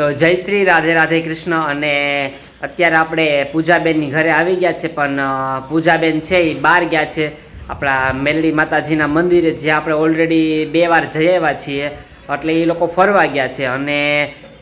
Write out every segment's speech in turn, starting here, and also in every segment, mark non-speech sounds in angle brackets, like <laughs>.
તો જય શ્રી રાધે રાધે કૃષ્ણ અને અત્યારે આપણે પૂજાબેનની ઘરે આવી ગયા છે, પણ પૂજાબેન છે એ બહાર ગયા છે. આપણા મેલડી માતાજીના મંદિરે, જે આપણે ઓલરેડી બે વાર જઈ આવ્યા છીએ, એટલે એ લોકો ફરવા ગયા છે. અને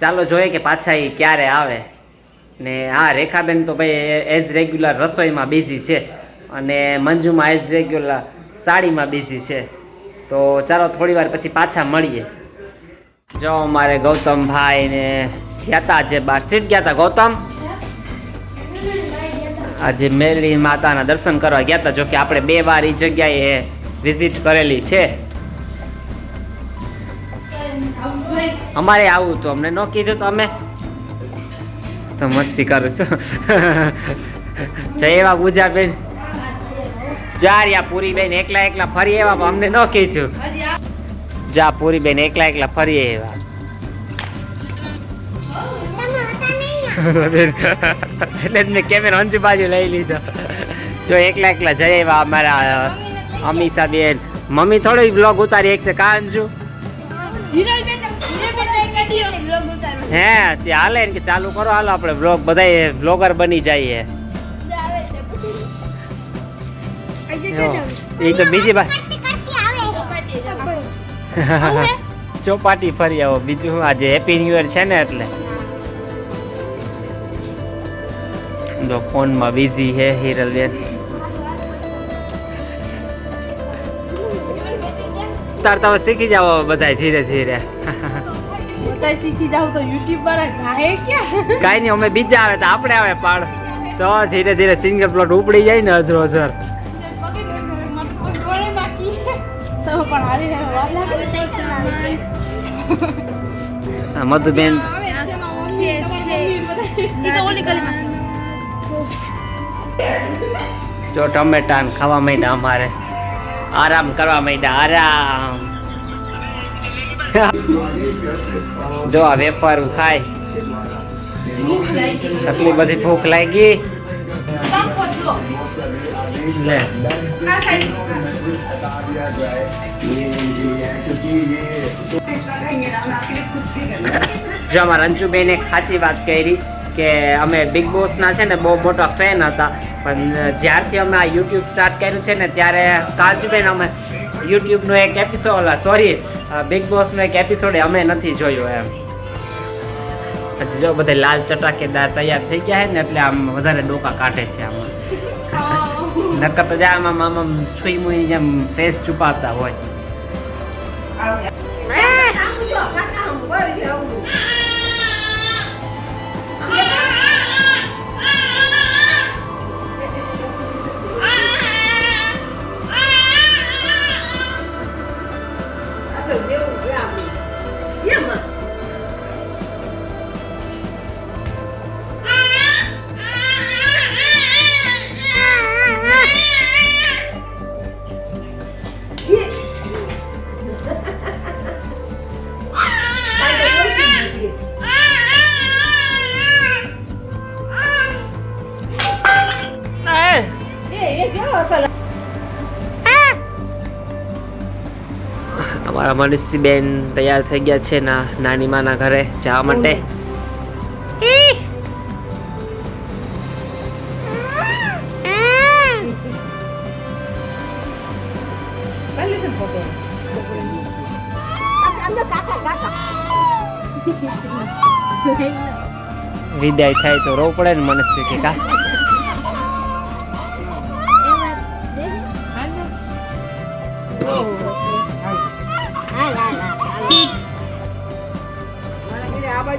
ચાલો જોઈએ કે પાછા એ ક્યારે આવે. ને હા, રેખાબેન તો ભાઈ એઝ રેગ્યુલર રસોઈમાં બિઝી છે અને મંજુમાં એઝ રેગ્યુલર સાડીમાં બિઝી છે. તો ચાલો થોડી વાર પછી પાછા મળીએ. જો અમારે ગૌતમભાઈ ને ગયા જે આજે બાર સીટ ગયા હતા ગૌતમ? આજે મેલી માતાના દર્શન કરવા ગયા હતા જો કે આપણે બે વાર એ જગ્યાએ વિઝિટ કરેલી છે. અમારે આવું તો અમને ન કીધું તો અમે. તો મસ્તી કરું છું. <laughs> જય એવા પૂજાબેન ચાર યા પૂરી બેન એકલા એકલા ફરી એવા અમને ન કીધું. જા પૂરી બેન એકલા એકલા ફરી એવા <laughs> એટલે જ મેં કેમેરા અંજુ બાજુ લઈ લીધો. જો એકલા એકલા જઈ એવા અમારા અમીષા બેન મમ્મી થોડો બ્લોગ ઉતારી એક છે કા અંજુ હે તે હાલે ને કે ચાલુ કરો હાલો આપણે બ્લોગ બધા બ્લોગર બની જઈએ. એ તો બીજી વાત ચોપાટી <laughs> ફરી આવો. બીજું શું? આજે હેપી ન્યુ યર છે ને એટલે. જો ફોનમાં બિઝી હે હિરલબેન. તાર તમે શીખી જાવ બધા ધીરે ધીરે. બધાય શીખી જાવ તો યુટ્યુબ પર જાહે ક્યાં? કાઈ નહીં અમે બીજા આવે તો આપણે આવે પાડ. તો ધીરે ધીરે સિંગલ પ્લોટ ઉપડી જાય ને અધરો અધર. પણ મધુબેન જો ટમેટા ખાવા માંડ્યા અમારે. આરામ કરવા માંડ્યા આરામ. જો આ વેફર ખાય. ભૂખ બધી ભૂખ લાગી. પાકો જો અમારા રંજુબેને એક સાચી વાત કરી કે અમે બિગ બોસના છે ને બહુ મોટા ફેન હતા. પણ જ્યારથી અમે આ યુટ્યુબ સ્ટાર્ટ કર્યું છે ને ત્યારે કાજુબેન અમે યુટ્યુબનો એક એપિસોડ સોરી બિગ બોસનો એક એપિસોડ અમે નથી જોયો એમ. જો બધા લાલ ચટાકેદાર તૈયાર થઈ ગયા છે ને એટલે આમ વધારે ડોકા કાઢે છે આમાં. નકર તો જા આમાં આમ છુઈ મુઈ જેમ ફેસ છુપાવતા હોય. અમારા મનુષ્યબેન તૈયાર થઈ ગયા છે ના નાની માના ઘરે જવા માટે. વિદાય થાય તો રોવું પડે ને મનુષ્ય કે કા?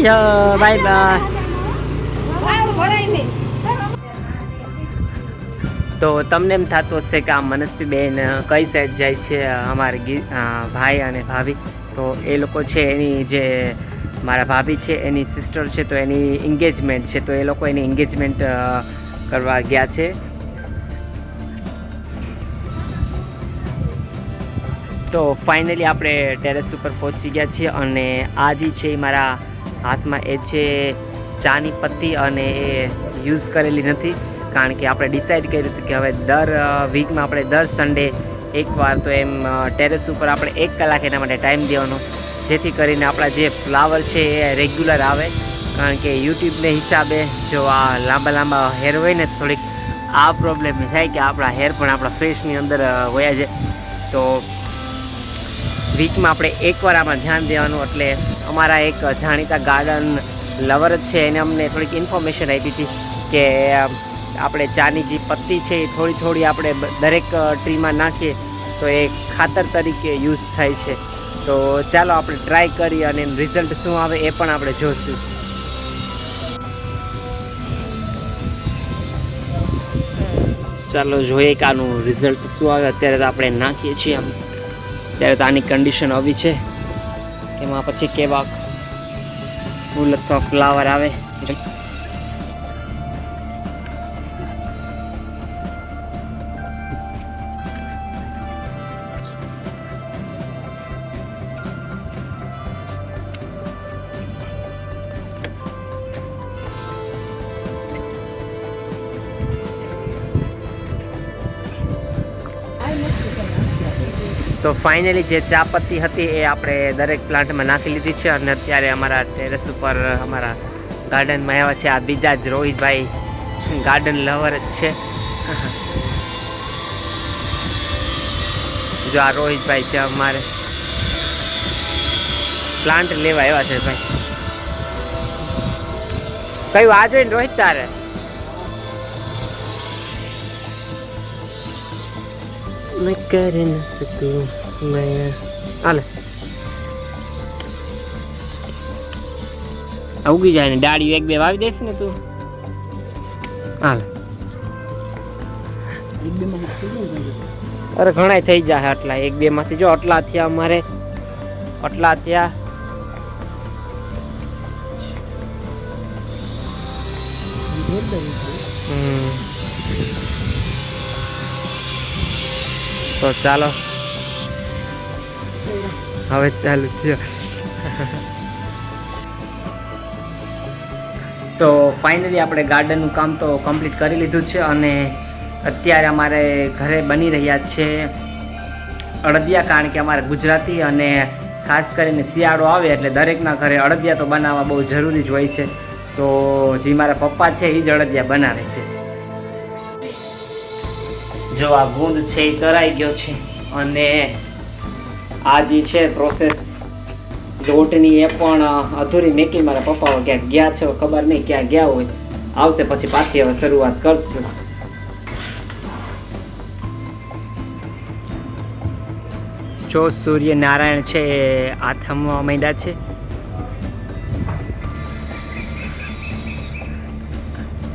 આજો બાય બાય તો તમને એમ થતું હશે કે આ મનસ્વીબેન કઈ સાઈડ જાય છે અમારે ભાઈ અને ભાભી? તો એ લોકો છે એની જે મારા ભાભી છે, એની સિસ્ટર છે, તો એની એન્ગેજમેન્ટ છે, તો એ લોકો એની એન્ગેજમેન્ટ કરવા ગયા છે. તો ફાઇનલી આપણે ટેરેસ ઉપર પહોંચી ગયા છીએ અને આ જે છે એ મારા હાથમાં એ છે ચાની પત્તી અને એ યુઝ કરેલી નથી, કારણ કે આપણે ડિસાઇડ કર્યું હતું કે હવે દર વીકમાં આપણે દર સન્ડે એકવાર તો એમ ટેરેસ ઉપર આપણે એક કલાક એના માટે ટાઈમ દેવાનો. જેથી કરીને આપણા જે ફ્લાવર છે એ રેગ્યુલર આવે. કારણ કે યુટ્યુબને હિસાબે જો આ લાંબા લાંબા હેર હોય ને, થોડીક આ પ્રોબ્લેમ થાય કે આપણા હેર પણ આપણા ફેસની અંદર વયા જાય તો વીકમાં આપણે એકવાર આમાં ધ્યાન દેવાનું એટલે અમારા એક જાણીતા ગાર્ડન લવર છે. એને અમને થોડીક ઇન્ફોર્મેશન આપી હતી કે આપણે ચાની જે પત્તી છે એ થોડી થોડી આપણે દરેક ટ્રીમાં નાખીએ તો એ ખાતર તરીકે યુઝ થાય છે. તો ચાલો આપણે ટ્રાય કરીએ અને રિઝલ્ટ શું આવે એ પણ આપણે જોઈશું ચાલો જોઈએ કે આનું રિઝલ્ટ શું આવે. અત્યારે તો આપણે નાખીએ છીએ આમ. ત્યારે તો આની કન્ડિશન આવી છે. એમાં પછી કેવા ફૂલ અથવા ફ્લાવર આવે તો ફાઇનલી જે ચા પત્તી હતી એ આપણે દરેક પ્લાન્ટમાં નાખી લીધી છે અને અત્યારે અમારા ટેરેસ ઉપર અમારા ગાર્ડનમાં આવ્યા છે. આ બીજા જ રોહિતભાઈ ગાર્ડન લવર જ છે. જો આ રોહિતભાઈ છે અમારે. પ્લાન્ટ લેવા આવ્યા છે ભાઈ. કયું? આ જોઈને રોહિત તારે? मैं कर न सकूं मैं હાલે આ ઉગી જાય ને ડાળીઓ એક બે વાવી દેસ ને તું હાલે અરે ઘણા થઈ જાય આટલા એક બે માંથી જો આટલા થયા અમારે આટલા થયા હમ તો ચાલો. હવે ચાલુ થયો. તો ફાઇનલી આપણે ગાર્ડનનું કામ તો કમ્પ્લીટ કરી લીધું છે અને અત્યારે અમારે ઘરે બની રહ્યા છે અડદિયા કારણ કે અમારે ગુજરાતી અને ખાસ કરીને શિયાળો આવે એટલે દરેકના ઘરે અડદિયા તો બનાવવા બહુ જરૂરી જ હોય છે. તો જે મારા પપ્પા છે, એ જ અડદિયા બનાવે છે. જો આ ગુંદ છે એ કરાઈ ગયો છે અને આ જે છે પ્રોસેસ લોટની એ પણ અધૂરી મેકી મારા પપ્પાઓ ક્યાંક ગયા છે, ખબર નહીં ક્યાં ગયા હોય. આવશે પછી પાછી હવે શરૂઆત કરશું. જો સૂર્યનારાયણ છે એ આથમવા માંડ્યા છે.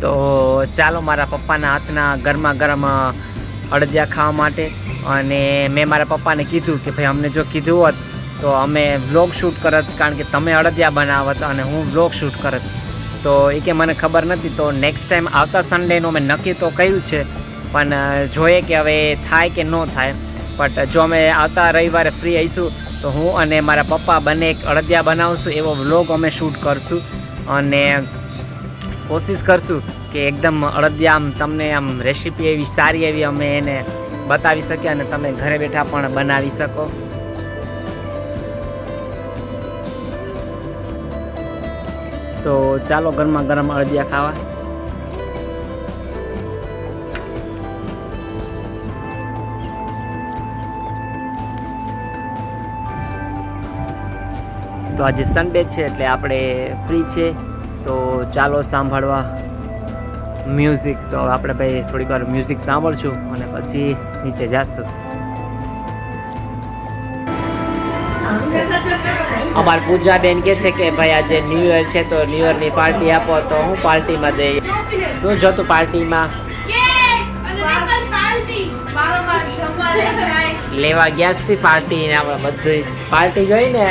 તો ચાલો મારા પપ્પાના હાથના ગરમા ગરમ અડદિયા ખાવા માટે. અને મેં મારા પપ્પાને કીધું કે ભાઈ, અમને જો કીધું હોત, તો અમે વ્લોગ શૂટ કરત, કારણ કે તમે અડદિયા બનાવત અને હું વ્લોગ શૂટ કરત. તો એ કે મને ખબર નથી, તો નેક્સ્ટ ટાઈમ આવતા સન્ડેનું અમે નક્કી તો કર્યું છે, પણ જોઈએ કે હવે થાય કે ન થાય. બટ જો અમે આવતા રવિવારે ફ્રી આવીશું તો હું અને મારા પપ્પા બંને એક અડદિયા બનાવશું, એવો વ્લોગ અમે શૂટ કરશું. અને કોશિશ કરશું કે એકદમ અડદિયા આમ તમને આમ રેસીપી એવી સારી એવી અમે એને બતાવી શકીએ અને તમે ઘરે બેઠા પણ બનાવી શકો. તો ચાલો ગરમા ગરમ અડદિયા ખાવા. તો આજે સન્ડે છે એટલે આપણે ફ્રી છે તો ચાલો સાંભળવા મ્યુઝિક તો આપણે ભાઈ થોડીક વાર મ્યુઝિક સાંભળશું અને પછી નીચે જાશું. અમાર પૂજા બેન કે છે કે ભાઈ આજે ન્યુ યર છે તો ન્યુ યરની પાર્ટી આપો તો હું પાર્ટીમાં જઈએ શું જોતું પાર્ટીમાં? લેવા ગયા છે પાર્ટી ને આપણે બધું પાર્ટી જોઈ ને?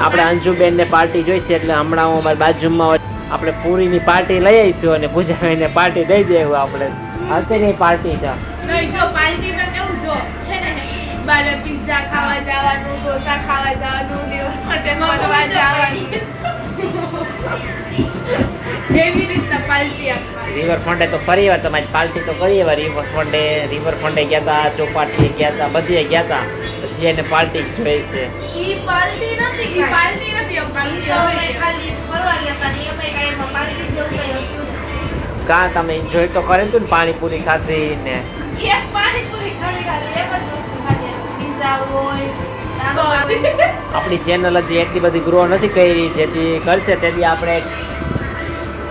આપણે અંજુબેન ને પાર્ટી જોઈ છે એટલે હમણાં હું અમારી બાજુમાં આપણે પૂરીની પાર્ટી લઈ આવીશું અને પૂજાભાઈને પાર્ટી દઈ દેવું આપણે. હાથેની પાર્ટી છે. નહીં જો પાર્ટીમાં કેવું જો બારે પિઝા ખાવા જવાનું ઢોસા ખાવા જવાનું લીવર ફરવા જવાનું. એવી રીતના પાર્ટી રિવરફ્રન્ટે તો ફરી વાર તમારી પાર્ટી તો કરી ફંડે રિવરફ્રન્ટે રિવરફ્રન્ટે ગયા હતા ચોપાટીએ ગયા હતા બધીએ ગયા હતા પછી એને પાર્ટી જોઈએ છે. ઈ પાર્ટી નથી ઈ પાર્ટી નથી પાર્ટી હવે ખાલી ફરવા ગયા હતા ને એમાં કાઈ એમાં પાર્ટી જેવું કંઈ હતું કાં તમે એન્જોય તો કરે તું ને પાણીપુરી ખાધી ને. એક પાણીપુરી ખાલી ખાલી એક જ વસ્તુ ખાધી. પિઝા હોય આપણી. ચેનલ હજી એટલી બધી ગ્રો નથી કરી જેથી કરશે તેથી આપણે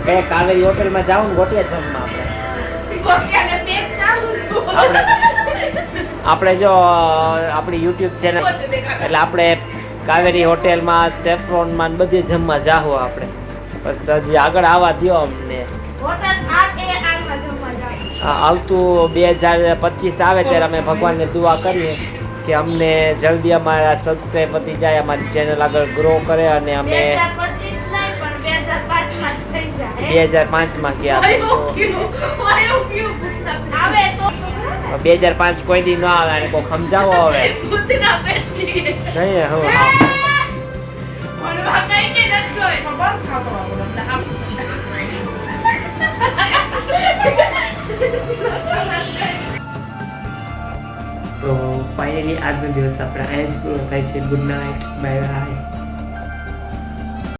કઈ કાવેરી હોટલમાં જાવ ને ગોટિયા જમવા આપણે ચાલુ. આપણે જો આપણી યુટ્યુબ ચેનલ એટલે આપણે કાવેરી હોટેલમાં સેફ્રોનમાં બધે જમવા જાહો આપણે. બસ હજી આગળ આવવા દ્યો અમને. આવતું બે હજાર પચીસ આવે ત્યારે અમે ભગવાનને દુઆ કરીએ કે અમને જલ્દી અમારા સબસ્ક્રાઈબ વધી જાય અમારી ચેનલ આગળ ગ્રો કરે અને અમે 2025 નહીં, પણ 2005 માં થઈ જાય. બે હજાર પાંચમાં ગયા. આવે? બે હજાર પાંચ કોઈ દી ન આવે અને કોઈ સમજાવો હવે <laughs> પેટની. નહીં હું મને ભાગાઈ કે નથી જોઈ. તો ફાઇનલી આજનો દિવસ આપણે અહીંયા જ પૂરો થાય છે ગુડ નાઇટ બાય બાય